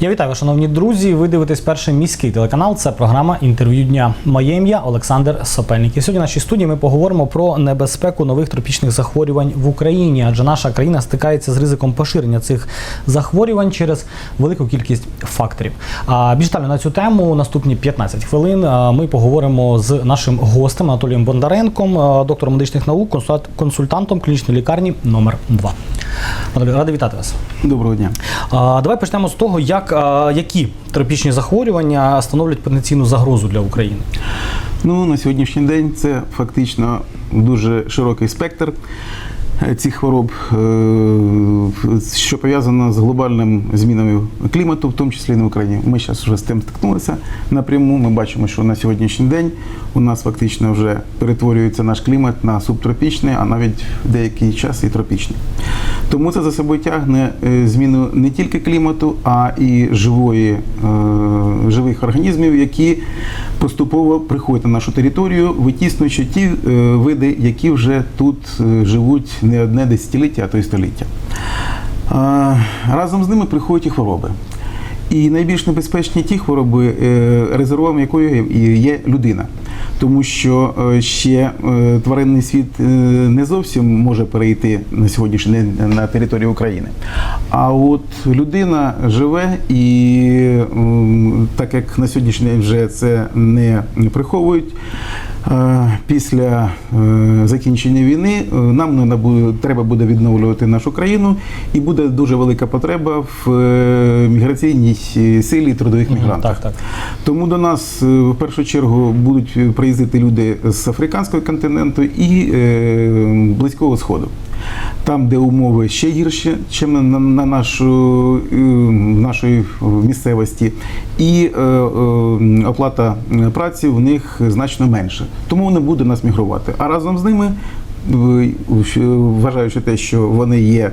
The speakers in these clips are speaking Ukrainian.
Я вітаю, шановні друзі. Ви дивитесь перший міський телеканал. Це програма інтерв'ю дня. Моє ім'я Олександр Сопельник. І сьогодні в нашій студії ми поговоримо про небезпеку нових тропічних захворювань в Україні, адже наша країна стикається з ризиком поширення цих захворювань через велику кількість факторів. А більш детально на цю тему наступні 15 хвилин ми поговоримо з нашим гостем Анатолієм Бондаренком, доктором медичних наук, консульт- консультантом клінічної лікарні номер 2 Анатолій, радий вітати вас. Доброго дня. А, Давай почнемо з того, як, а, які тропічні захворювання становлять потенційну загрозу для України. Ну на сьогоднішній день це фактично дуже широкий спектр цих хвороб, е, що пов'язано з глобальними змінами клімату, в тому числі і на Україні. Ми зараз вже з тим стикнулися напряму. Ми бачимо, що на сьогоднішній день у нас фактично вже перетворюється наш клімат на субтропічний, а навіть деякий час і тропічний. Тому це за собою тягне е, зміну не тільки клімату, а і живої, е, живих організмів, які поступово приходять на нашу територію, витіснюючи ті види, які вже тут живуть не одне десятиліття, а то й століття. Разом з ними приходять і хвороби. І найбільш небезпечні ті хвороби, е, резервом якої є людина. Тому що е, ще е, тваринний світ не зовсім може перейти на сьогоднішній день на територію України. А от людина живе і так як на сьогоднішній день вже це не приховують. Е, Після е, закінчення війни е, нам не набу- треба буде відновлювати нашу країну, і буде дуже велика потреба в міграційній силі трудових мігрантів. Так, так. Тому до нас в першу чергу будуть приїздити люди з африканського континенту і близького сходу. Там, де умови ще гірші, ніж на, на, на нашу, е, нашої місцевості, і е, е, оплата праці в них значно менше. Тому вони буде нас мігрувати. А разом з ними, е, вважаючи те, що вони є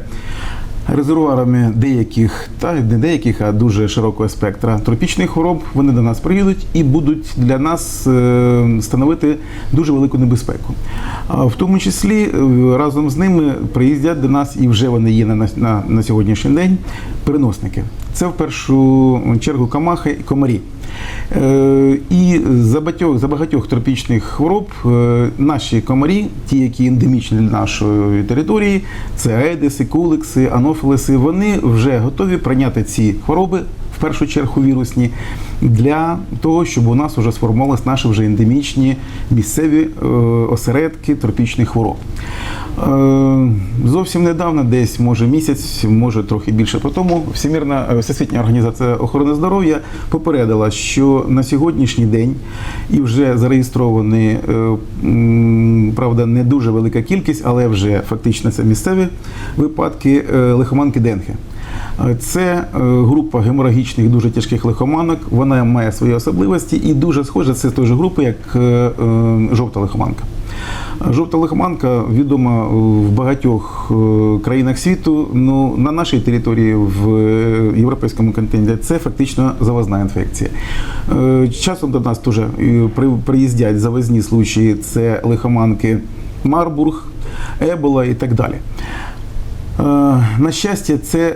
резервуарами деяких, та не деяких, а дуже широкого спектра тропічних хвороб, вони до нас приїдуть і будуть для нас е, становити дуже велику небезпеку. В тому числі е, разом з ними приїздять до нас, і вже вони є на, на, на сьогоднішній день переносники. Це в першу чергу камахи і комарі. Е, І за багатьох, за багатьох тропічних хвороб наші комарі, ті, які ендемічні для нашої території, це аедиси, куликси, анофілеси, вони вже готові прийняти ці хвороби, першу чергу вірусні, для того, щоб у нас вже сформувалися наші вже ендемічні місцеві е, осередки тропічних хвороб. Е, Зовсім недавно, десь може місяць, може трохи більше по тому, Всемірна е, Всесвітня організація охорони здоров'я попередила, що на сьогоднішній день і вже зареєстровані, правда, не дуже велика кількість, але вже фактично це місцеві випадки лихоманки Денге. Це е, група геморагічних дуже тяжких лихоманок. Вона має свої особливості і дуже схожа це з тої ж групи, як е, е, жовта лихоманка. Жовта лихоманка відома в багатьох країнах світу. Ну на нашій території в європейському континенті це фактично завозна інфекція. Часом до нас теж приїздять завозні случаї. Це лихоманки Марбург, Ебола і так далі. Е, На щастя, це е,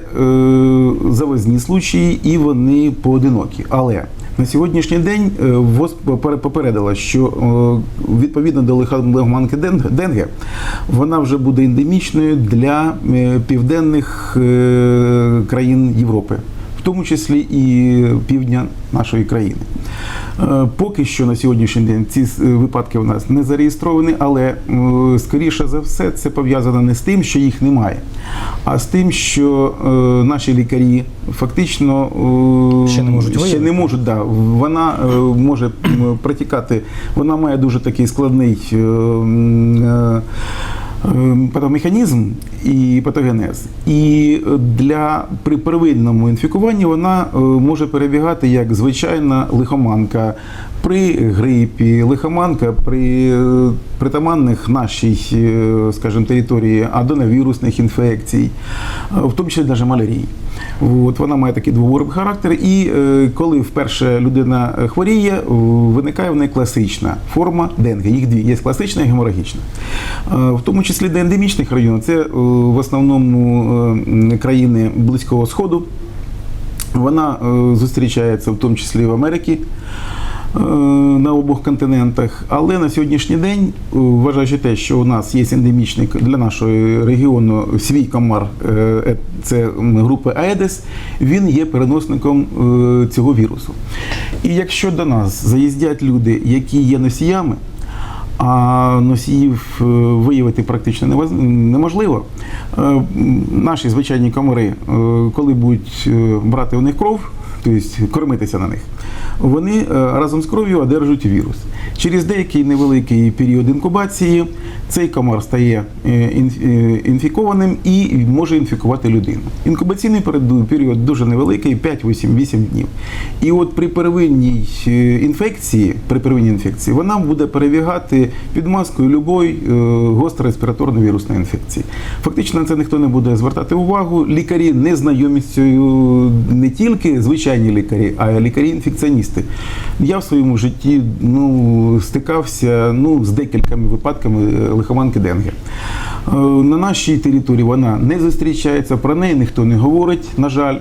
завозні случаї і вони поодинокі. Але на сьогоднішній день е, ВОЗ попередила, що відповідно до лихоманки Ден- Денге, вона вже буде ендемічною для південних країн Європи, в тому числі і півдня нашої країни. Е, Поки що на сьогоднішній день ці е, випадки у нас не зареєстровані, але е, скоріше за все це пов'язано не з тим, що їх немає, а з тим, що наші лікарі фактично Ще не можуть ще не можуть. Да, вона може протікати. Вона має дуже такий складний. Е, м, е, е, Патомеханізм і патогенез. І для при первинному інфікуванні вона е, може перебігати як звичайна лихоманка при грипі, лихоманка при е, притаманних нашій, е, скажімо, території аденовірусних інфекцій, е, в тому числі навіть малярії. От вона має такий двоворний характер, і коли вперше людина хворіє, виникає в неї класична форма денге. Їх дві є класична і геморагічна. В тому числі до ендемічних районів це в основному країни Близького Сходу. Вона зустрічається в тому числі в Америці на обох континентах. Але на сьогоднішній день, е, вважаючи те, що у нас є ендемічний для нашого регіону свій комар, е, е, це групи Аедес, він є переносником е, цього вірусу. І якщо до нас заїздять люди, які є носіями, а носіїв е, виявити практично неможливо. Е, Наші звичайні комари, е, коли будуть брати у них кров, тобто кормитися на них, вони разом з кров'ю одержують вірус. Через деякий невеликий період інкубації цей комар стає інф- інфікованим і може інфікувати людину. Інкубаційний період- дуже невеликий 5-8 днів. І от при первинній інфекції, при первинній інфекції, вона буде перебігати під маскою любої е, гостро-респіраторної вірусної інфекції. Фактично на це ніхто не буде звертати увагу. Лікарі не знайомі з цією не тільки звичайні лікарі, а й лікарі-інфекціоністи. Я в своєму житті ну, стикався ну, з декількома випадками е, лихоманки Денге. Е, На нашій території вона не зустрічається, про неї ніхто не говорить, на жаль.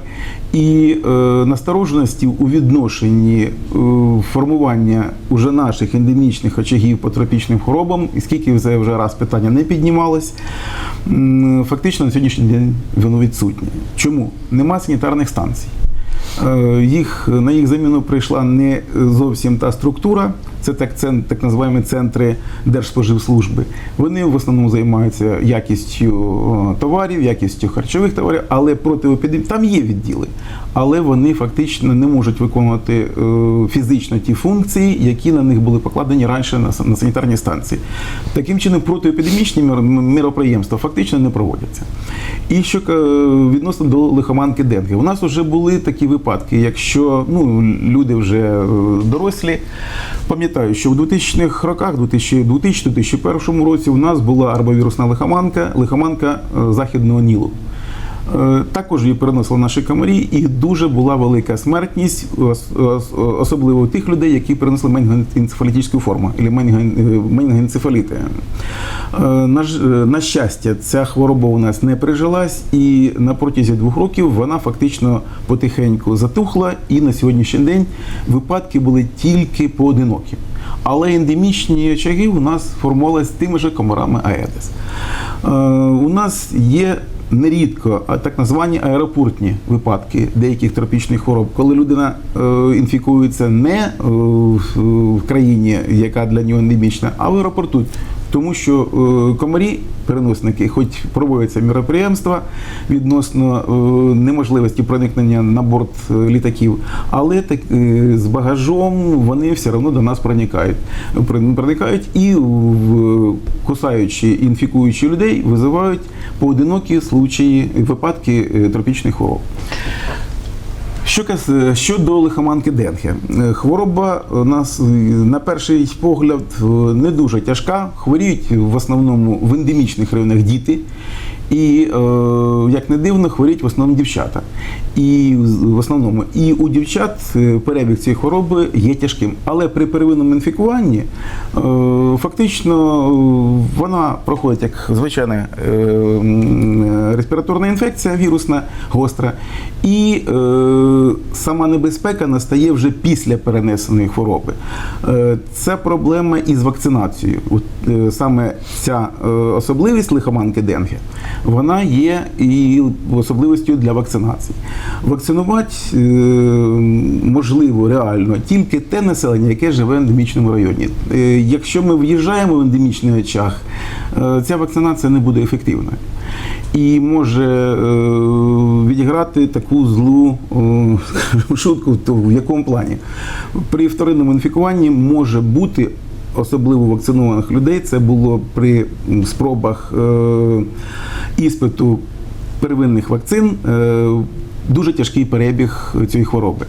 І е, настороженості у відношенні е, формування уже наших ендемічних очагів по тропічним хворобам, і скільки це вже раз питання не піднімалось, м, фактично на сьогоднішній день воно відсутнє. Чому? Нема санітарних станцій. Е, Їх на їх заміну прийшла не зовсім та структура. Це так, так називаємо центри Держспоживслужби. Вони в основному займаються якістю товарів, якістю харчових товарів, але протиепідемії там є відділи, але вони фактично не можуть виконувати е, фізично ті функції, які на них були покладені раніше на, санітарні станції. Таким чином, протиепідемічні міроприємства фактично не проводяться. І що відносно до лихоманки Денге, у нас вже були такі випадки, якщо ну, люди вже е, дорослі. Пам'ятаю, що в 2000-х роках, 2000-2001 році, у нас була арбовірусна лихоманка, лихоманка е, західного Нілу. Е, Також її переносили наші комарі, і дуже була велика смертність, ос- ос- особливо у тих людей, які перенесли менінгоенцефалітичну форму, або менінгоенцефаліти. Е, На, е, на щастя, ця хвороба у нас не прижилась, і на протязі двох років вона фактично потихеньку затухла, і на сьогоднішній день випадки були тільки поодинокі. Але ендемічні очаги у нас формувалися тими же комарами Аедес. У нас є нерідко так названі аеропортні випадки деяких тропічних хвороб, коли людина е, інфікується не е, в- в країні, яка для нього ендемічна, а в аеропорту. Тому що е, комарі, переносники, хоч проводяться міроприємства відносно е, неможливості проникнення на борт е, літаків, але так, з багажом вони все одно до нас проникають. Проникають і кусаючи, інфікуючи людей, визивають поодинокі случаї, випадки тропічних хвороб. Що кас- щодо лихоманки Денге, Е, хвороба у нас е, на перший погляд е, не дуже тяжка. Хворіють в основному в ендемічних районах діти. І, е, як не дивно, хворіють в основному дівчата. І в основному і у дівчат е, перебіг цієї хвороби є тяжким. Але при первинному інфікуванні е, фактично вона проходить як звичайна респіраторна інфекція вірусна, гостра. І сама небезпека настає вже після перенесеної хвороби. Це проблема із вакцинацією. Саме ця особливість лихоманки Денге, вона є і особливістю для вакцинації. Вакцинувати е, можливо реально тільки те населення, яке живе в ендемічному районі. Е, якщо ми в'їжджаємо в ендемічний очаг, е, ця вакцинація не буде ефективною. І може відіграти таку злу шутку, то в якому плані? При вторинному інфікуванні може бути особливо вакцинованих людей. Це було при спробах е, іспиту первинних вакцин. Дуже тяжкий перебіг цієї хвороби.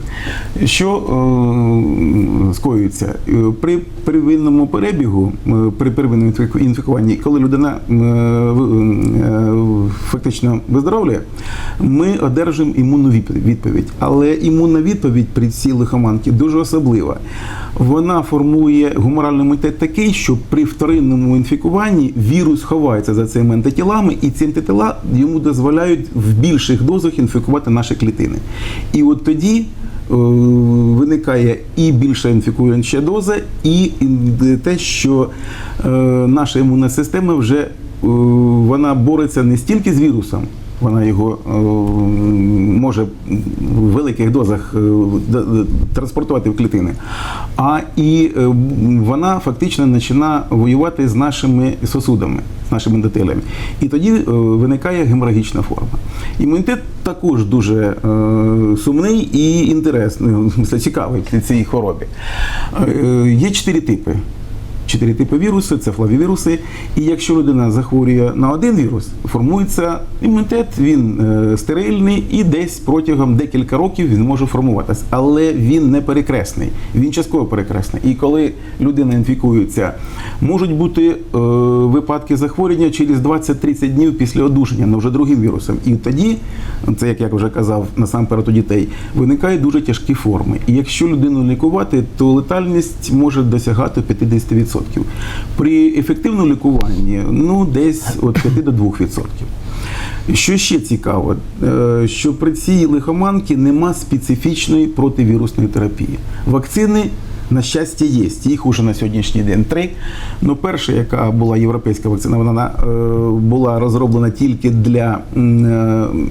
Що е, скоюється? Е, При первинному перебігу, е, при первинному інфікуванні, коли людина е, е, фактично виздоровлює, ми одержуємо імунну відповідь. Але імунна відповідь при цій лихоманці дуже особлива. Вона формує гуморальний імунітет такий, що при вторинному інфікуванні вірус ховається за цими антитілами, і ці антитіла йому дозволяють в більших дозах інфікувати наші наші клітини. І от тоді е, виникає і більша інфікуюча доза, і те, що е, наша імунна система вже е, вона бореться не стільки з вірусом. Вона його е, може в великих дозах е, транспортувати в клітини, а і е, вона фактично починає воювати з нашими сосудами, з нашими ендотелями. І тоді виникає геморагічна форма. Імунітет також дуже сумний і інтересний, в цікавий цій хворобі. Є чотири типи. Чотири типи віруси, це флавівіруси. І якщо людина захворює на один вірус, формується імунітет, він е, стерильний і десь протягом декілька років він може формуватися. Але він не перекресний, він частково перекресний. І коли людина інфікується, можуть бути е, випадки захворювання через 20-30 днів після одужання, але вже другим вірусом. І тоді, це як я вже казав, насамперед у дітей, виникають дуже тяжкі форми. І якщо людину лікувати, то летальність може досягати 50%. При ефективному лікуванні ну десь від 5 до 2%. Що ще цікаво, Е, що при цій лихоманці нема специфічної противірусної терапії. Вакцини, на щастя, є. Їх уже на сьогоднішній день три. Ну, перша, яка була європейська вакцина, вона е, була розроблена тільки для е,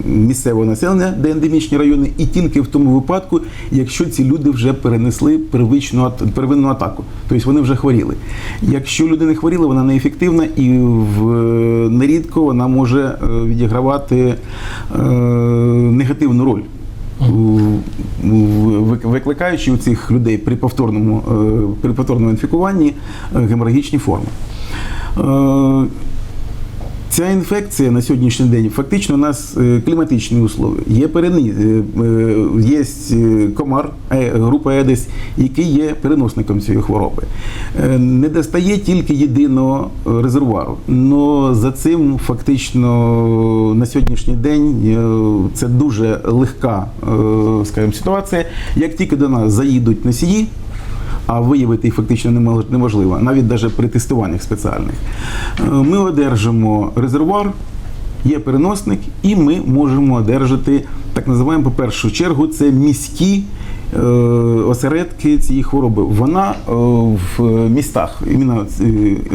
місцевого населення, де ендемічні райони, і тільки в тому випадку, якщо ці люди вже перенесли первичну первинну атаку, тобто вони вже хворіли. Якщо люди не хворіли, вона неефективна і в нерідко вона може е, відігравати е, негативну роль. Викликаючи у цих людей при повторному, е, при повторному інфікуванні е, геморагічні форми. Ця інфекція на сьогоднішній день фактично у нас е, кліматичні условия. Є перени, е, е, є комар, група Едес, який є переносником цієї хвороби. Не достає тільки єдиного резервуару. Но за цим фактично на сьогоднішній день це дуже легка скажімо, ситуація. Як тільки до нас заїдуть носії, а виявити їх фактично немож- неможливо, навіть даже при тестуваннях спеціальних. Е, Ми одержимо резервуар, є переносник, і ми можемо одержати так називаємо, по першу чергу, це міські. е, Осередки цієї хвороби, вона е, в містах, іменно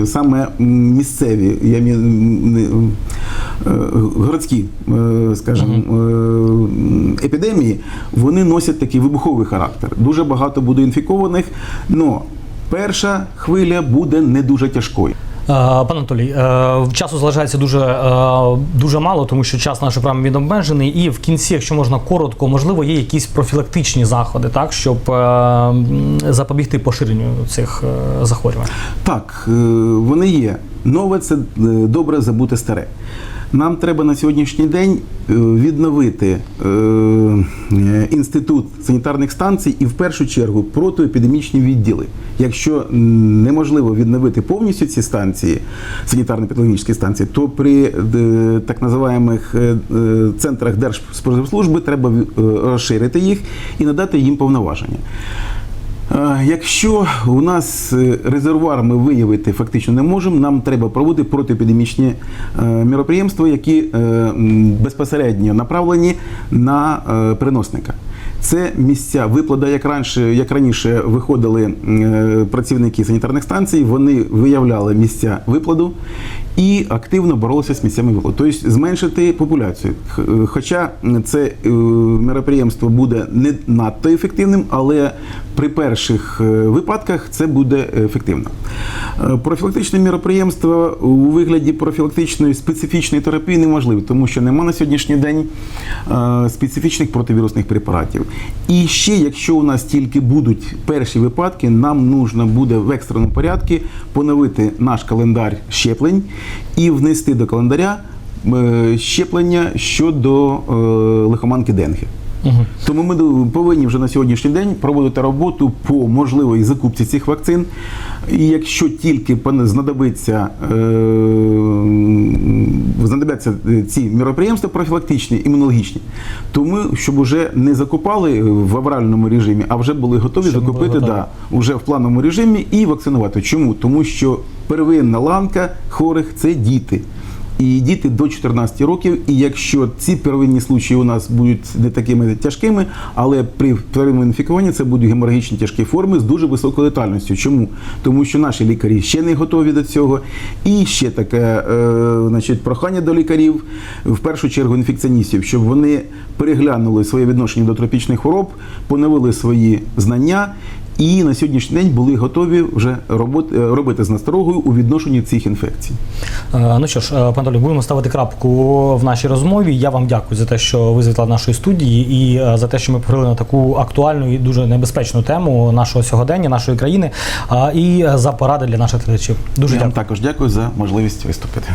саме місцеві, я городські, е, скажімо, е, епідемії, вони носять такий вибуховий характер. Дуже багато буде інфікованих, але перша хвиля буде не дуже тяжкою. Е, Пане Анатолій, е, часу залишається дуже, е, дуже мало, тому що час нашої програми він обмежений. І в кінці, якщо можна коротко, можливо, є якісь профілактичні заходи, так щоб е, запобігти поширенню цих е, захворювань. Так, е, вони є. Нове це е, добре забути старе. Нам треба на сьогоднішній день е, відновити е, інститут санітарних станцій і в першу чергу протиепідемічні відділи. Якщо неможливо відновити повністю ці станції, санітарно-педагогічні станції, то при так називаємих центрах Держспоживслужби треба розширити їх і надати їм повноваження. Якщо у нас е, резервуар ми виявити фактично не можемо, нам треба проводити протиепідемічні е, міроприємства, які е, безпосередньо направлені на переносника. Це місця виплада, як раніше, як раніше виходили працівники санітарних станцій, вони виявляли місця випладу і активно боролися з місцями випладу. Тобто зменшити популяцію. Е, Хоча це е, мероприємство буде не надто ефективним, але при перших е, випадках це буде ефективно. Профілактичне міроприємство у вигляді профілактичної специфічної терапії неможливе, тому що немає на сьогоднішній день специфічних противірусних препаратів. І ще, якщо у нас тільки будуть перші випадки, нам нужно буде в екстреному порядку поновити наш календар щеплень і внести до календаря е, щеплення щодо е, лихоманки Денге. Угу. Тому ми повинні вже на сьогоднішній день проводити роботу по можливій закупці цих вакцин. І якщо тільки знадобиться, е, знадобляться ці міроприємства профілактичні, імунологічні, то ми, щоб уже не закупали в авральному режимі, а вже були готові Щоб були готові. да, уже в плановому режимі і вакцинувати. Чому? Тому що первинна ланка хворих це діти. І діти до 14 років. І якщо ці первинні случаї у нас будуть не такими тяжкими, але при первинному інфікуванні це будуть геморагічні тяжкі форми з дуже високою летальністю. Чому? Тому що наші лікарі ще не готові до цього. І ще таке е, значить, прохання до лікарів, в першу чергу інфекціоністів, щоб вони переглянули своє відношення до тропічних хвороб, поновили свої знання. І на сьогоднішній день були готові вже робот- е, робити з насторогою у відношенні цих інфекцій. Е, Ну що ж, е, пане Толі, будемо ставити крапку в нашій розмові. Я вам дякую за те, що ви завітали до нашої студії, і за те, що ми поговорили на таку актуальну і дуже небезпечну тему нашого сьогодення, нашої країни, і за поради для наших глядачів. Дуже Я вам також дякую за можливість виступити.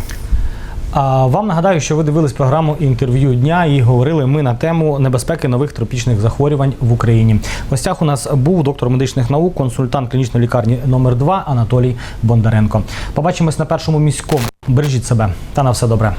Вам нагадаю, що ви дивились програму інтерв'ю дня і говорили ми на тему небезпеки нових тропічних захворювань в Україні. В гостях у нас був доктор медичних наук, консультант клінічної лікарні номер 2 Анатолій Бондаренко. Побачимось на першому міському. Бережіть себе та на все добре.